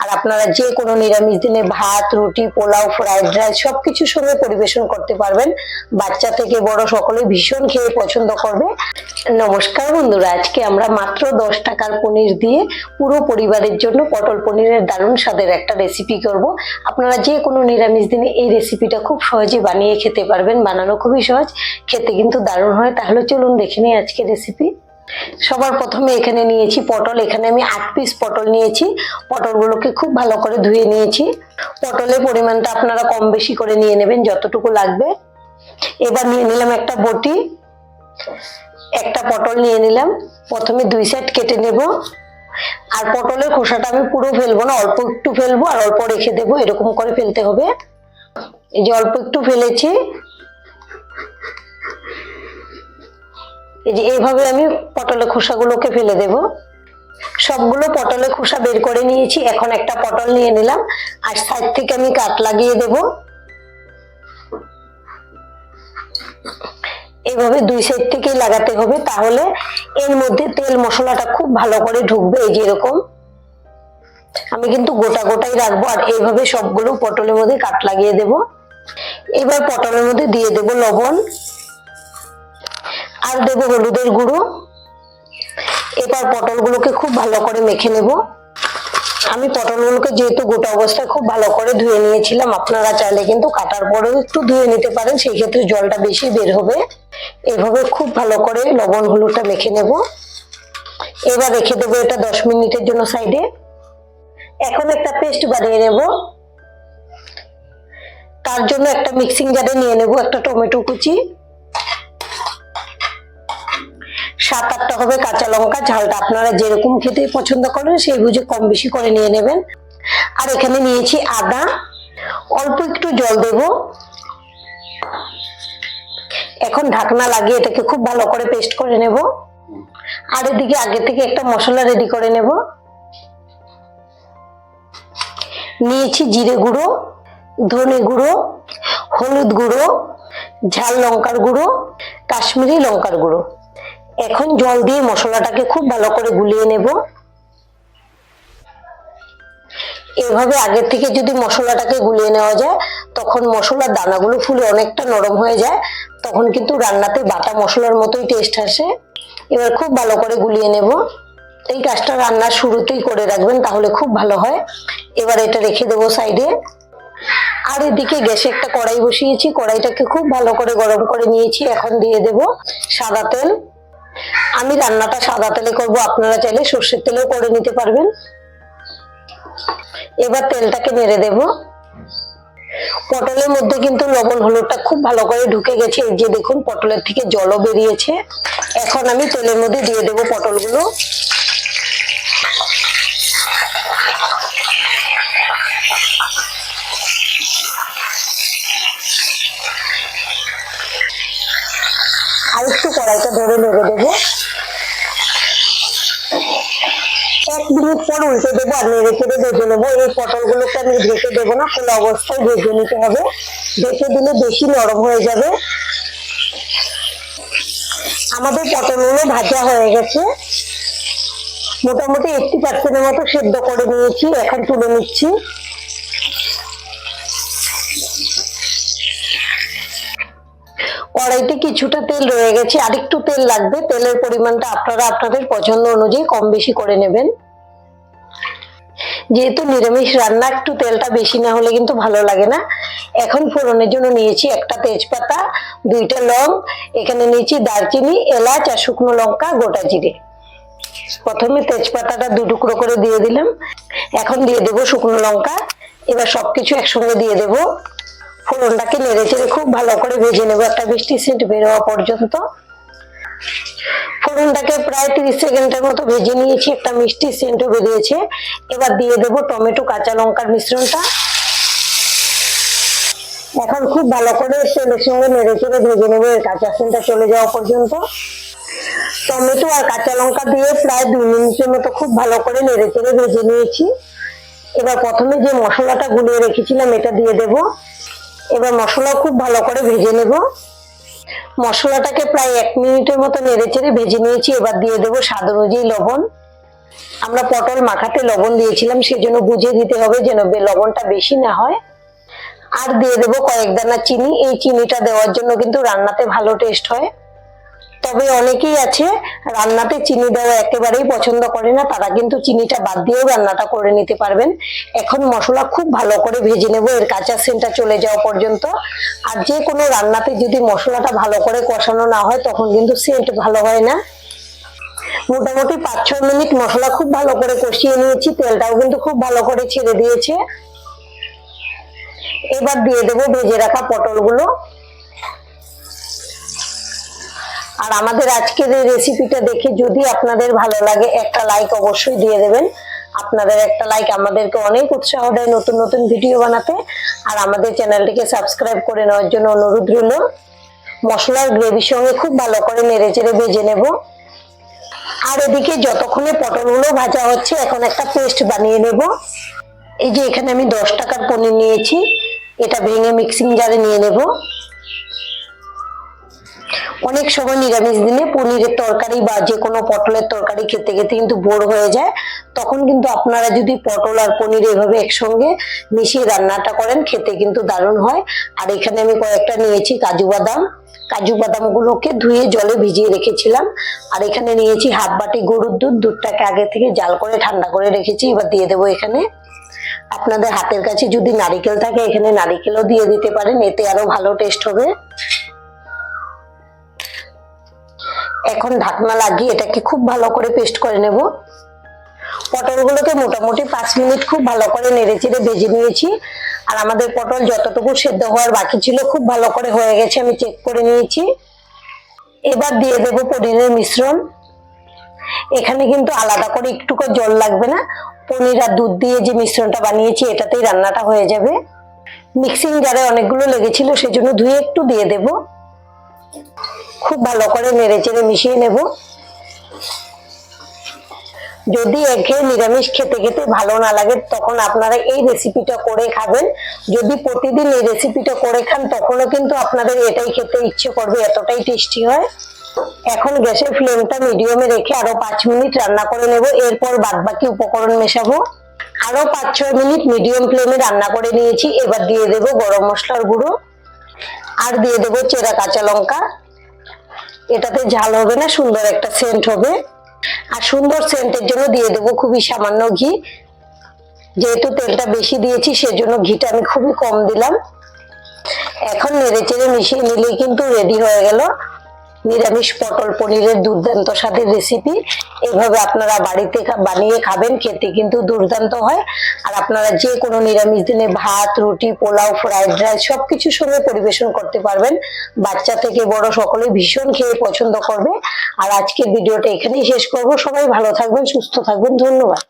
আর আপনারা যে কোনো নিরামিষ দিনে ভাত, রুটি, পোলাও ফ্রাইড রাইস সবকিছুর সঙ্গে পরিবেশন করতে পারবেন। বাচ্চা থেকে বড় সকলে ভীষণ খেয়ে পছন্দ করবে। নমস্কার বন্ধুরা, আজকে আমরা মাত্র দশ টাকার পনির দিয়ে পুরো পরিবারের জন্য পটল পনিরের দারুণ স্বাদের একটা রেসিপি করব। আপনারা যে কোনো নিরামিষ দিনে এই রেসিপিটা খুব সহজে বানিয়ে খেতে পারবেন। বানানো খুবই সহজ, খেতে কিন্তু দারুণ হয়। তাহলে চলুন দেখে নিই আজকে রেসিপি সবার প্রথমে এখানে নিয়েছি পটল। এখানে আমি আট পিস পটল নিয়েছি। পটলগুলোকে খুব ভালো করে ধুয়ে নিয়েছি। পটলের পরিমাণটা আপনারা কম বেশি করে নিয়ে নেবেন, যতটুকু লাগবে। এবার নিয়ে নিলাম একটা বটি। একটা পটল নিয়ে নিলাম। প্রথমে দুই সাইড কেটে নেব। আর পটলের খোসাটা আমি পুরো ফেলব না, অল্প একটু ফেলব আর অল্প রেখে দেবো, এরকম করে ফেলতে হবে। এই যে অল্প একটু ফেলেছি। এই যে এইভাবে আমি পটলের খোসাগুলোকে ফেলে দেব। সবগুলো পটলের খোসা বের করে নিয়েছি, এখন একটা পটল নিয়ে নিলাম, আর সাইড থেকে আমি কাট লাগিয়ে দেব। এইভাবে দুই সাইড থেকেই লাগাতে হবে, তাহলে এর মধ্যে তেল মশলাটা খুব ভালো করে ঢুকবে, এই যে এরকম। আমি কিন্তু গোটা গোটাই রাখব, আর এইভাবে সবগুলো পটলের মধ্যে কাট লাগিয়ে দেব। এবার পটলের মধ্যে দিয়ে দেব লবণ। আর দেবো হলুদের গুঁড়ো। এবার পটলগুলোকে খুব ভালো করে মেখে নেব। আমি পটলগুলোকে যেহেতু গোটা অবস্থায় খুব ভালো করে ধুয়ে নিয়েছিলাম, আপনারা চাইলে কিন্তু কাটার পরেও একটু ধুয়ে নিতে পারেন, সেই ক্ষেত্রে জলটা বেশি বের হবে। এভাবে খুব ভালো করে লবণ হলুদটা মেখে নেব। এবার রেখে দেবো এটা দশ মিনিটের জন্য সাইডে। এখন একটা পেস্ট বানিয়ে নেব। তার জন্য একটা মিক্সিং জারে নিয়ে নেব একটা টমেটো কুচি। সাত আটটা হবে কাঁচা লঙ্কা, ঝালটা আপনারা যেরকম খেতে পছন্দ করেন, সেই বুঝে কম বেশি করে নিয়ে নেবেন। আর এখানে নিয়েছি আদা। অল্প একটু জল দেব। এখন ঢাকনা লাগিয়ে এটাকে খুব ভালো করে পেস্ট করে নেব। আর এদিকে আগে থেকে একটা মশলা রেডি করে নেব। নিয়েছি জিরে গুঁড়ো, ধনে গুঁড়ো, হলুদ গুঁড়ো, ঝাল লঙ্কার গুঁড়ো, কাশ্মীরি লঙ্কার গুঁড়ো। এখন জল দিয়ে মশলাটাকে খুব ভালো করে গুলিয়ে নেব। এভাবে আগের থেকে যদি মশলাটাকে গুলিয়ে নেওয়া যায়, তখন মশলার দানাগুলো ফুলে অনেকটা নরম হয়ে যায়, তখন কিন্তু রান্নাতে বাটা মশলার মতোই টেস্ট আসে। এবার খুব ভালো করে গুলিয়ে নেব। এই কাজটা রান্নার শুরুতেই করে রাখবেন, তাহলে খুব ভালো হয়। এবার এটা রেখে দেবো সাইডে। আর এদিকে গ্যাসে একটা কড়াই বসিয়েছি, কড়াইটাকে খুব ভালো করে গরম করে নিয়েছি, এখন দিয়ে দেব সাদা তেল। আমি রান্নাটা সাদা তেলে করব, আপনারা চাইলে সর্ষের তেলেও করে নিতে পারবেন। এবার তেলটাকে নেড়ে দেব। পটলের মধ্যে কিন্তু লবণ হলুদটা খুব ভালো করে ঢুকে গেছে। এই যে দেখুন, পটলের থেকে জলও বেরিয়েছে। এখন আমি তেলের মধ্যে দিয়ে দেব পটলগুলো। আর একটু কড়াইটা ধরে নেড়ে দেবো এক মিনিট পর উল্টে দেবো আর নেড়ে চেড়ে ভেজে নেব। এই পটলগুলোকে আমি ঢেকে দেবো না খোলা অবস্থায় ভেজে নিতে হবে। ঢেকে দিলে বেশি নরম হয়ে যাবে। আমাদের পটলগুলো ভাজা হয়ে গেছে। মোটামুটি এইটটি পার্সেন্টের মতো সেদ্ধ করে নিয়েছি, এখন তুলে নিচ্ছি। কড়াইতে কিছুটা তেল রয়ে গেছে, আরেকটু তেল লাগবে, তেলের পরিমাণটা আপনারা আপনাদের পছন্দ অনুযায়ী কম বেশি করে নেবেন। যেহেতু নিরামিষ রান্না, একটু তেলটা বেশি না হলে কিন্তু ভালো লাগে না। এখন ফোড়নের জন্য নিয়েছি একটা তেজপাতা, দুইটা লং, এখানে নিয়েছি দারচিনি, এলাচ আর শুকনো লঙ্কা, গোটা জিরে। প্রথমে তেজপাতাটা দু টুকরো করে দিয়ে দিলাম। এখন দিয়ে দেবো শুকনো লঙ্কা, এবার সবকিছু একসঙ্গে দিয়ে দেবো। ফোড়নটাকে নেড়ে চেড়ে খুব ভালো করে ভেজে নেব। একটা বৃষ্টি সেন্ট বেরোয়া পর্যন্ত। ফোড়নটাকে প্রায় তিরিশ সেকেন্ডের মতো ভেজে নিয়েছি। একটা মিষ্টি সেন্টও বেরিয়েছে। এবার দিয়ে দেবো টমেটো, কাঁচা লঙ্কার মিশ্রণটা। এখন খুব ভালো করে তেলের সঙ্গে নেড়ে চেড়ে ভেজে নেব। এর কাঁচা সেন্টটা চলে যাওয়া পর্যন্ত। টমেটো আর কাঁচা লঙ্কা দিয়ে প্রায় দুই মিনিটের মতো খুব ভালো করে নেড়ে চেড়ে ভেজে নিয়েছি। এবার প্রথমে যে মশলাটা গুলিয়ে রেখেছিলাম, এটা দিয়ে দেব। এবার মশলা খুব ভালো করে ভেজে নেব। মশলাটাকে প্রায় এক মিনিটের মতো নেড়ে চেড়ে ভেজে নিয়েছি। এবার দিয়ে দেবো স্বাদ অনুযায়ী লবণ। আমরা পটল মাখাতে লবণ দিয়েছিলাম, সেজন্য বুঝে দিতে হবে যেন লবণটা বেশি না হয়। আর দিয়ে দেবো কয়েক দানা চিনি। এই চিনিটা দেওয়ার জন্য কিন্তু রান্নাতে ভালো টেস্ট হয়। তবে অনেকেই আছে, রান্নাতে চিনি দেওয়া একেবারেই পছন্দ করে না, তারা কিন্তু চিনিটা বাদ দিয়েও রান্নাটা করে নিতে পারবেন। এখন মশলা খুব ভালো করে ভেজে নেব, এর কাঁচা সেন্টটা চলে যাওয়া পর্যন্ত। আর যে কোনো রান্নাতে যদি মশলাটা ভালো করে কষানো না হয়, তখন কিন্তু সেন্ট ভালো হয় না। মোটামুটি পাঁচ ছ মিনিট মশলা খুব ভালো করে কষিয়ে নিয়েছি, তেলটাও কিন্তু খুব ভালো করে ছেড়ে দিয়েছে। এবার দিয়ে দেবো ভেজে রাখা পটলগুলো। আর আমাদের আজকের এই রেসিপিটা দেখে যদি আপনাদের ভালো লাগে, একটা লাইক অবশ্যই দিয়ে দেবেন। আপনাদের একটা লাইক আমাদেরকে অনেক উৎসাহ দেয় নতুন নতুন ভিডিও বানাতে। আর আমাদের চ্যানেলটিকে সাবস্ক্রাইব করে নেওয়ার জন্য অনুরোধ রইল। মশলার গ্রেভির সঙ্গে খুব ভালো করে নেড়ে চেড়ে ভেজে নেব। আর এদিকে যতক্ষণে পটলগুলো ভাজা হচ্ছে, এখন একটা পেস্ট বানিয়ে নেব। এই যে এখানে আমি দশ টাকার পনির নিয়েছি। এটা ভেঙে মিক্সিং জারে নিয়ে নেব। অনেক সময় নিরামিষ দিনে পনিরের তরকারি বা যে কোনো পটলের তরকারি খেতে খেতে কিন্তু বোর হয়ে যায়। তখন কিন্তু আপনারা যদি পটল আর পনির এভাবে একসঙ্গে মিশিয়ে রান্নাটা করেন, খেতে কিন্তু দারুণ হয়। আর এখানে আমি কয়েকটা নিয়েছি কাজু বাদাম। কাজু বাদাম গুলোকে ধুয়ে জলে ভিজিয়ে রেখেছিলাম। আর এখানে নিয়েছি হাফ বাটি গরুর দুধ। দুধটাকে আগে থেকে জাল করে, ঠান্ডা করে রেখেছি। এবার দিয়ে দেবো এখানে। আপনাদের হাতের কাছে যদি নারিকেল থাকে, এখানে নারিকেলও দিয়ে দিতে পারেন। এতে আরও ভালো টেস্ট হবে। এখন ঢাকনা লাগিয়ে এটাকে খুব ভালো করে পেস্ট করে নেব। পটলগুলোকে মোটামুটি পাঁচ মিনিট খুব ভালো করে নেড়ে চেড়ে ভেজে নিয়েছি। আর আমাদের পটল যতটুকু সেদ্ধ হওয়ার বাকি ছিল খুব ভালো করে হয়ে গেছে, আমি চেক করে নিয়েছি। এবার দিয়ে দেব পনিরের মিশ্রণ। এখানে কিন্তু আলাদা করে একটুকু জল লাগবে না। পনির আর দুধ দিয়ে যে মিশ্রণটা বানিয়েছি, এটাতেই রান্নাটা হয়ে যাবে। মিক্সিং জারে অনেকগুলো লেগেছিল, সেজন্য ধুয়ে একটু দিয়ে দেবো। খুব ভালো করে নেড়ে চেড়ে মিশিয়ে নেব। যদি একে নিরামিষ খেতে খেতে ভালো না লাগে, তখন আপনারা এই রেসিপিটা করে খাবেন। যদি প্রতিদিন এই রেসিপিটা করে খান, তখনও কিন্তু আপনাদের এটাই খেতে ইচ্ছে করবে, এতটাই টেস্টি হয়। এখন গ্যাসের ফ্লেমটা মিডিয়ামে রেখে আরও পাঁচ মিনিট রান্না করে নেব। এরপর বাদ বাকি উপকরণ মেশাবো। আরও পাঁচ ছয় মিনিট মিডিয়াম ফ্লেমে রান্না করে নিয়েছি। এবার দিয়ে দেবো গরম মশলার গুঁড়ো। আর দিয়ে দেবো চেরা কাঁচা লঙ্কা। এটাতে ঝাল হবে না, সুন্দর একটা সেন্ট হবে। আর সুন্দর সেন্টের জন্য দিয়ে দেবো খুবই সামান্য ঘি। যেহেতু তেলটা বেশি দিয়েছি, সেজন্য ঘিটা আমি খুবই কম দিলাম। এখন নেড়ে চেড়ে মিশিয়ে নিলেই কিন্তু রেডি হয়ে গেল। নিরামিষ পটল পনিরের দুর্দান্ত স্বাদের রেসিপি এইভাবে আপনারা বাড়িতে বানিয়ে খাবেন, খেতে কিন্তু দুর্দান্ত হয়। আর আপনারা যে কোনো নিরামিষ দিনে ভাত, রুটি, পোলাও ফ্রাইড রাইস সবকিছুর সঙ্গে পরিবেশন করতে পারবেন। বাচ্চা থেকে বড় সকলে ভীষণ খেয়ে পছন্দ করবে। আর আজকের ভিডিওটা এখানেই শেষ করব। সবাই ভালো থাকবেন, সুস্থ থাকবেন। ধন্যবাদ।